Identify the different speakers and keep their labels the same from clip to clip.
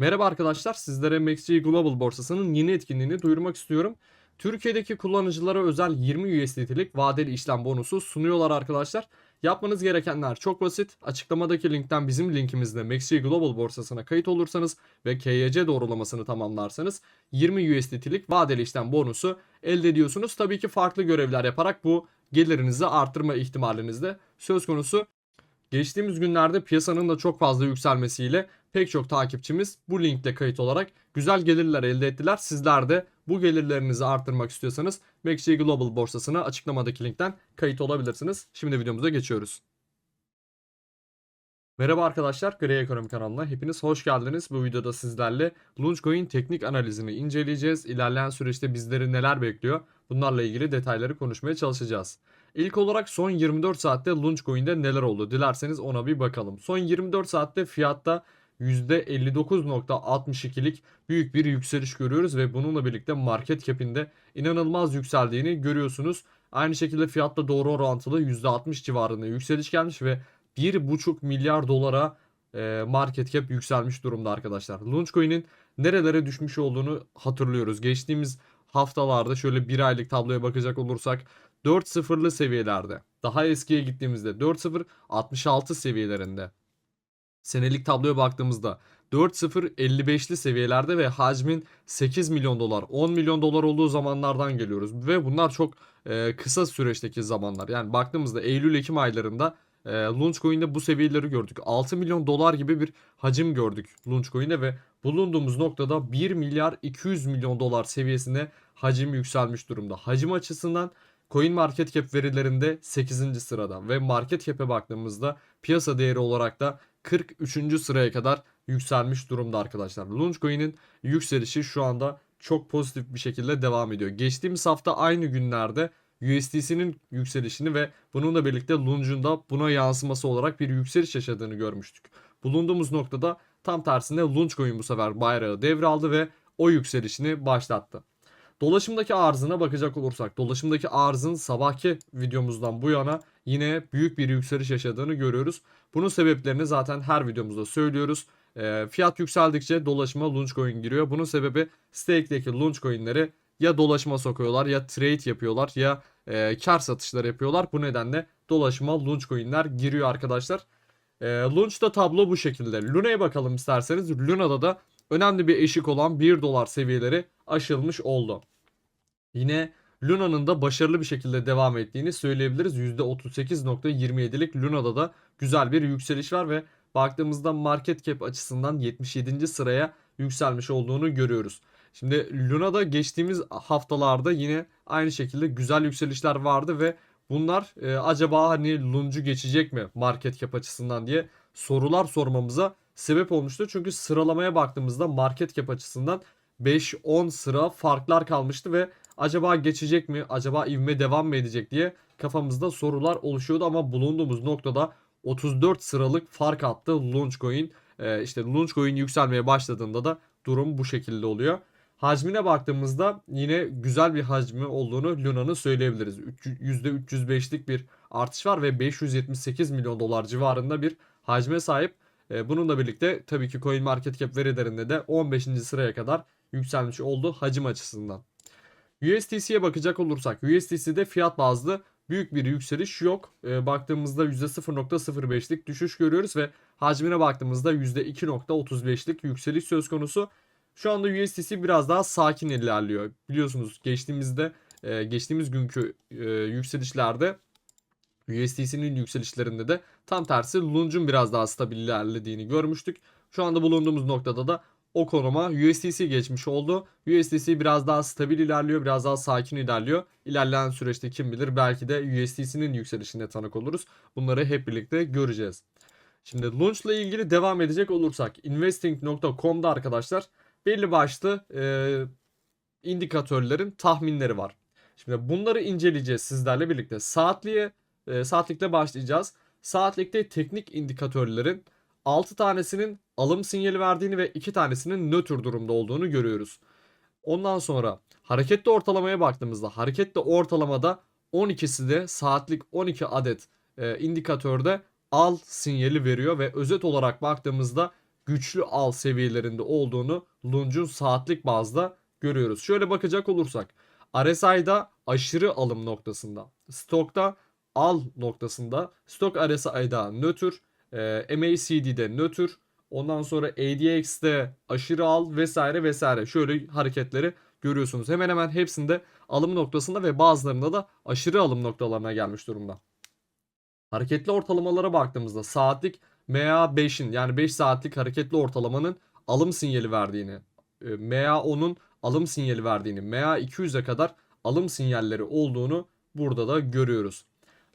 Speaker 1: Merhaba arkadaşlar, sizlere MXC Global borsasının yeni etkinliğini duyurmak istiyorum. Türkiye'deki kullanıcılara özel 20 USDT'lik vadeli işlem bonusu sunuyorlar arkadaşlar. Yapmanız gerekenler çok basit. Açıklamadaki linkten bizim linkimizde MXC Global borsasına kayıt olursanız ve KYC doğrulamasını tamamlarsanız 20 USDT'lik vadeli işlem bonusu elde ediyorsunuz. Tabii ki farklı görevler yaparak bu gelirinizi arttırma ihtimaliniz de söz konusu. Geçtiğimiz günlerde piyasanın da çok fazla yükselmesiyle pek çok takipçimiz bu linkle kayıt olarak güzel gelirler elde ettiler. Sizler de bu gelirlerinizi arttırmak istiyorsanız MaxG Global borsasına açıklamadaki linkten kayıt olabilirsiniz. Şimdi videomuza geçiyoruz. Merhaba arkadaşlar, Gri Ekonomi kanalına hepiniz hoş geldiniz. Bu videoda sizlerle Launchcoin teknik analizini inceleyeceğiz. İlerleyen süreçte bizleri neler bekliyor? Bunlarla ilgili detayları konuşmaya çalışacağız. İlk olarak son 24 saatte Launchcoin'de neler oldu? Dilerseniz ona bir bakalım. Son 24 saatte fiyatta %59.62'lik büyük bir yükseliş görüyoruz ve bununla birlikte market cap'inde inanılmaz yükseldiğini görüyorsunuz. Aynı şekilde fiyatla doğru orantılı %60 civarında yükseliş gelmiş ve 1,5 milyar dolara e, market cap yükselmiş durumda arkadaşlar. Launchcoin'in nerelere düşmüş olduğunu hatırlıyoruz. Geçtiğimiz haftalarda şöyle bir aylık tabloya bakacak olursak 4.0'lı seviyelerde. Daha eskiye gittiğimizde 4.0 66 seviyelerinde. Senelik tabloya baktığımızda 4.0-55'li seviyelerde ve hacmin 8 milyon dolar 10 milyon dolar olduğu zamanlardan geliyoruz. Ve bunlar çok e, kısa süreçteki zamanlar. Yani baktığımızda Eylül-Ekim aylarında e, Launchcoin'de bu seviyeleri gördük. 6 milyon dolar gibi bir hacim gördük Launchcoin'de ve bulunduğumuz noktada 1 milyar 200 milyon dolar seviyesine hacim yükselmiş durumda. Hacim açısından Coin Market Cap verilerinde 8. sırada ve market cap'e baktığımızda piyasa değeri olarak da 43. sıraya kadar yükselmiş durumda arkadaşlar. Launchcoin'in yükselişi şu anda çok pozitif bir şekilde devam ediyor. Geçtiğimiz hafta aynı günlerde USDC'nin yükselişini ve bununla birlikte Launch'un da buna yansıması olarak bir yükseliş yaşadığını görmüştük. Bulunduğumuz noktada tam tersine Launchcoin bu sefer bayrağı devraldı ve o yükselişini başlattı. Dolaşımdaki arzına bakacak olursak dolaşımdaki arzın sabahki videomuzdan bu yana yine büyük bir yükseliş yaşadığını görüyoruz. Bunun sebeplerini zaten her videomuzda söylüyoruz. E, fiyat yükseldikçe dolaşıma Launchcoin giriyor. Bunun sebebi stake'deki Launchcoin'leri ya dolaşıma sokuyorlar ya trade yapıyorlar ya e, kar satışları yapıyorlar. Bu nedenle dolaşıma Launchcoin'ler giriyor arkadaşlar. E, Launch'ta tablo bu şekilde. Luna'ya bakalım isterseniz. Luna'da da önemli bir eşik olan 1 dolar seviyeleri aşılmış oldu. Yine Luna'nın da başarılı bir şekilde devam ettiğini söyleyebiliriz. %38.27'lik Luna'da da güzel bir yükseliş var ve baktığımızda market cap açısından 77. sıraya yükselmiş olduğunu görüyoruz. Şimdi Luna'da geçtiğimiz haftalarda yine aynı şekilde güzel yükselişler vardı ve bunlar e, acaba hani Luncu geçecek mi market cap açısından diye sorular sormamıza sebep olmuştu. Çünkü sıralamaya baktığımızda market cap açısından 5-10 sıra farklar kalmıştı ve acaba geçecek mi? Acaba ivme devam mı edecek diye kafamızda sorular oluşuyordu ama bulunduğumuz noktada 34 sıralık fark attı Launchcoin. Ee, işte Launchcoin yükselmeye başladığında da durum bu şekilde oluyor. Hacmine baktığımızda yine güzel bir hacmi olduğunu Luna'nın söyleyebiliriz. %305'lik bir artış var ve 578 milyon dolar civarında bir hacme sahip. Ee, bununla birlikte tabii ki Coin Market Cap verilerinde de 15. sıraya kadar yükselmiş oldu hacim açısından. USDC'ye bakacak olursak USDC'de fiyat bazlı büyük bir yükseliş yok. E, baktığımızda %0.05'lik düşüş görüyoruz ve hacmine baktığımızda %2.35'lik yükseliş söz konusu. Şu anda USDC biraz daha sakin ilerliyor. Biliyorsunuz geçtiğimizde e, geçtiğimiz günkü e, yükselişlerde USDC'nin yükselişlerinde de tam tersi Lunge'un biraz daha stabil ilerlediğini görmüştük. Şu anda bulunduğumuz noktada da o konuma USDC geçmiş oldu. USDC biraz daha stabil ilerliyor, biraz daha sakin ilerliyor. İlerleyen süreçte kim bilir belki de USDC'nin yükselişine tanık oluruz. Bunları hep birlikte göreceğiz. Şimdi launch ile ilgili devam edecek olursak investing.com'da arkadaşlar belli başlı e, indikatörlerin tahminleri var. Şimdi bunları inceleyeceğiz sizlerle birlikte. Saatliğe e, saatlikte başlayacağız. Saatlikte teknik indikatörlerin 6 tanesinin alım sinyali verdiğini ve 2 tanesinin nötr durumda olduğunu görüyoruz. Ondan sonra hareketli ortalamaya baktığımızda hareketli ortalamada 12'si de saatlik 12 adet e, indikatörde al sinyali veriyor ve özet olarak baktığımızda güçlü al seviyelerinde olduğunu Lunge'un saatlik bazda görüyoruz. Şöyle bakacak olursak RSI'da aşırı alım noktasında, stokta al noktasında, stok RSI'da nötr, e, MACD'de nötr, ondan sonra ADX'de aşırı al vesaire vesaire. Şöyle hareketleri görüyorsunuz. Hemen hemen hepsinde alım noktasında ve bazılarında da aşırı alım noktalarına gelmiş durumda. Hareketli ortalamalara baktığımızda saatlik MA5'in yani 5 saatlik hareketli ortalamanın alım sinyali verdiğini, e, MA10'un alım sinyali verdiğini, MA200'e kadar alım sinyalleri olduğunu burada da görüyoruz.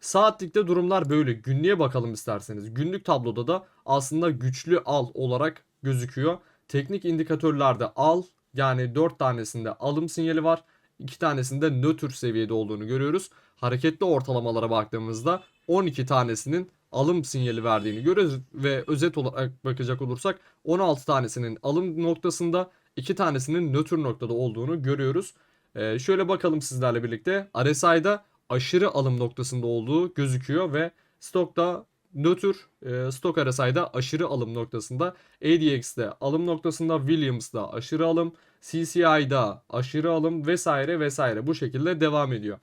Speaker 1: Saatlikte durumlar böyle. Günlüğe bakalım isterseniz. Günlük tabloda da aslında güçlü al olarak gözüküyor. Teknik indikatörlerde al yani 4 tanesinde alım sinyali var. 2 tanesinde nötr seviyede olduğunu görüyoruz. Hareketli ortalamalara baktığımızda 12 tanesinin alım sinyali verdiğini görüyoruz ve özet olarak bakacak olursak 16 tanesinin alım noktasında 2 tanesinin nötr noktada olduğunu görüyoruz. Ee, şöyle bakalım sizlerle birlikte. RSI'da aşırı alım noktasında olduğu gözüküyor ve stokta nötr e, stok RSI'da aşırı alım noktasında. ADX'de alım noktasında Williams'da aşırı alım CCI'da aşırı alım vesaire vesaire. Bu şekilde devam ediyor.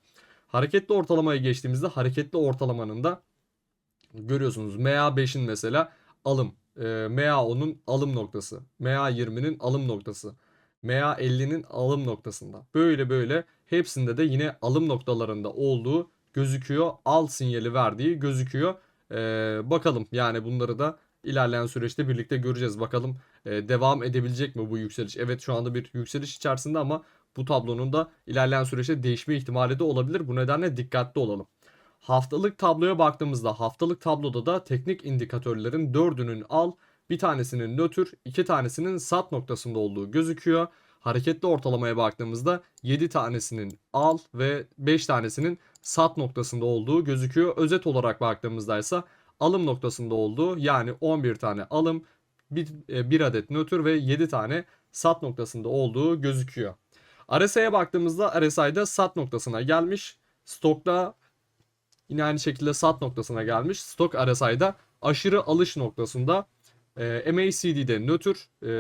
Speaker 1: Hareketli ortalamaya geçtiğimizde hareketli ortalamanın da görüyorsunuz MA5'in mesela alım, e, MA10'un alım noktası, MA20'nin alım noktası, MA50'nin alım noktasında. Böyle böyle hepsinde de yine alım noktalarında olduğu gözüküyor. Al sinyali verdiği gözüküyor. Ee, bakalım yani bunları da ilerleyen süreçte birlikte göreceğiz. Bakalım e, devam edebilecek mi bu yükseliş? Evet şu anda bir yükseliş içerisinde ama bu tablonun da ilerleyen süreçte değişme ihtimali de olabilir. Bu nedenle dikkatli olalım. Haftalık tabloya baktığımızda haftalık tabloda da teknik indikatörlerin dördünün al, bir tanesinin nötr, iki tanesinin sat noktasında olduğu gözüküyor. Hareketli ortalamaya baktığımızda 7 tanesinin al ve 5 tanesinin sat noktasında olduğu gözüküyor. Özet olarak baktığımızda ise alım noktasında olduğu yani 11 tane alım, 1, 1 adet nötr ve 7 tane sat noktasında olduğu gözüküyor. RSI'ye baktığımızda RSI'da sat noktasına gelmiş. Stokta yine aynı şekilde sat noktasına gelmiş. Stok RSI'da aşırı alış noktasında. E, MACD'de nötr, e,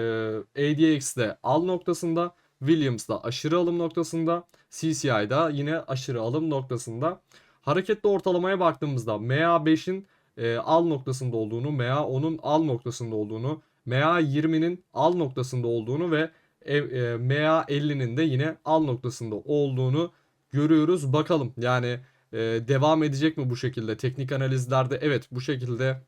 Speaker 1: ADX'de al noktasında, Williams'da aşırı alım noktasında, CCI'da yine aşırı alım noktasında. Hareketli ortalamaya baktığımızda MA5'in e, al noktasında olduğunu, MA10'un al noktasında olduğunu, MA20'nin al noktasında olduğunu ve e, e, MA50'nin de yine al noktasında olduğunu görüyoruz. Bakalım yani e, devam edecek mi bu şekilde? Teknik analizlerde evet bu şekilde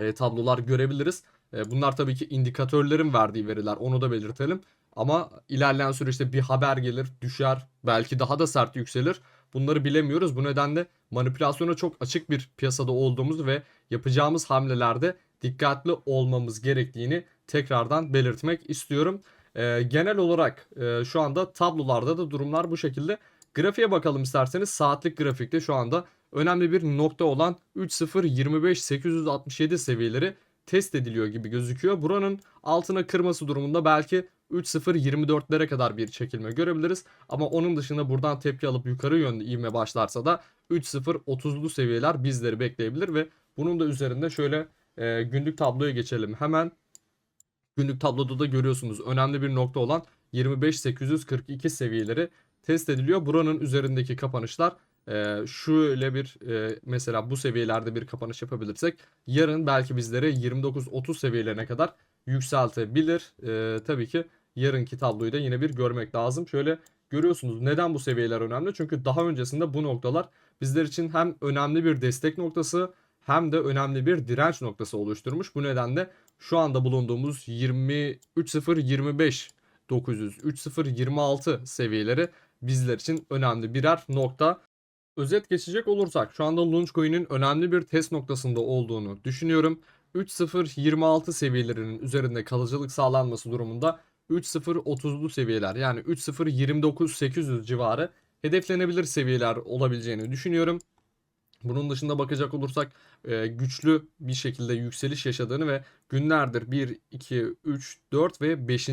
Speaker 1: e, tablolar görebiliriz. E, bunlar tabii ki indikatörlerin verdiği veriler onu da belirtelim. Ama ilerleyen süreçte bir haber gelir, düşer, belki daha da sert yükselir. Bunları bilemiyoruz. Bu nedenle manipülasyona çok açık bir piyasada olduğumuzu ve yapacağımız hamlelerde dikkatli olmamız gerektiğini tekrardan belirtmek istiyorum. E, genel olarak e, şu anda tablolarda da durumlar bu şekilde. Grafiğe bakalım isterseniz saatlik grafikte şu anda önemli bir nokta olan 3.025.867 seviyeleri test ediliyor gibi gözüküyor. Buranın altına kırması durumunda belki 3.024'lere kadar bir çekilme görebiliriz. Ama onun dışında buradan tepki alıp yukarı yönlü ivme başlarsa da 3.030'lu seviyeler bizleri bekleyebilir ve bunun da üzerinde şöyle e, günlük tabloya geçelim. Hemen günlük tabloda da görüyorsunuz önemli bir nokta olan 25.842 seviyeleri test ediliyor. Buranın üzerindeki kapanışlar e, şöyle bir e, mesela bu seviyelerde bir kapanış yapabilirsek yarın belki bizlere 29-30 seviyelerine kadar yükseltebilir. E, tabii ki yarınki tabloyu da yine bir görmek lazım. Şöyle görüyorsunuz neden bu seviyeler önemli? Çünkü daha öncesinde bu noktalar bizler için hem önemli bir destek noktası hem de önemli bir direnç noktası oluşturmuş. Bu nedenle şu anda bulunduğumuz 23.025 900 3026 seviyeleri bizler için önemli birer nokta. Özet geçecek olursak şu anda Launchcoin'in önemli bir test noktasında olduğunu düşünüyorum. 3.026 seviyelerinin üzerinde kalıcılık sağlanması durumunda 3.030'lu seviyeler yani 3.029.800 civarı hedeflenebilir seviyeler olabileceğini düşünüyorum. Bunun dışında bakacak olursak e, güçlü bir şekilde yükseliş yaşadığını ve günlerdir 1, 2, 3, 4 ve 5.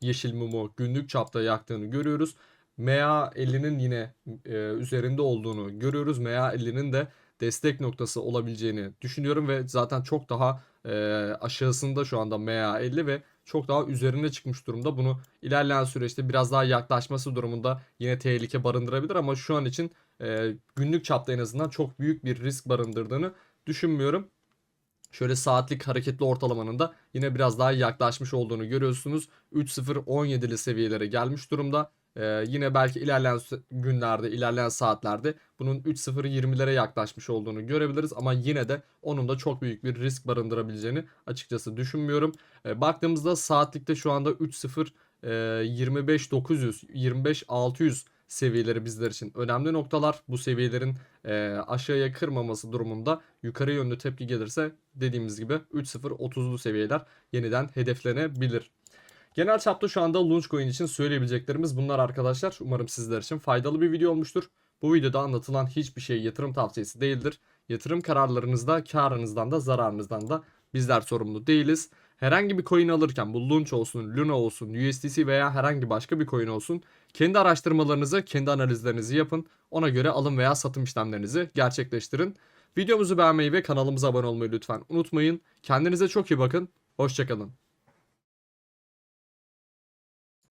Speaker 1: yeşil mumu günlük çapta yaktığını görüyoruz. MA50'nin yine e, üzerinde olduğunu görüyoruz. MA50'nin de destek noktası olabileceğini düşünüyorum ve zaten çok daha e, aşağısında şu anda MA50 ve çok daha üzerine çıkmış durumda. Bunu ilerleyen süreçte biraz daha yaklaşması durumunda yine tehlike barındırabilir ama şu an için e, günlük çapta en azından çok büyük bir risk barındırdığını düşünmüyorum. Şöyle saatlik hareketli ortalamanın da yine biraz daha yaklaşmış olduğunu görüyorsunuz. 3.017'li seviyelere gelmiş durumda. Ee, yine belki ilerleyen günlerde, ilerleyen saatlerde bunun 3.020'lere yaklaşmış olduğunu görebiliriz. Ama yine de onun da çok büyük bir risk barındırabileceğini açıkçası düşünmüyorum. Ee, baktığımızda saatlikte şu anda 3.0 e, 25.900, 25.600 seviyeleri bizler için önemli noktalar. Bu seviyelerin e, aşağıya kırmaması durumunda yukarı yönlü tepki gelirse dediğimiz gibi 3.0-30'lu seviyeler yeniden hedeflenebilir. Genel çapta şu anda Launchcoin için söyleyebileceklerimiz bunlar arkadaşlar. Umarım sizler için faydalı bir video olmuştur. Bu videoda anlatılan hiçbir şey yatırım tavsiyesi değildir. Yatırım kararlarınızda karınızdan da zararınızdan da bizler sorumlu değiliz. Herhangi bir coin alırken bu Launch olsun, Luna olsun, USDC veya herhangi başka bir coin olsun kendi araştırmalarınızı, kendi analizlerinizi yapın. Ona göre alım veya satım işlemlerinizi gerçekleştirin. Videomuzu beğenmeyi ve kanalımıza abone olmayı lütfen unutmayın. Kendinize çok iyi bakın. Hoşçakalın.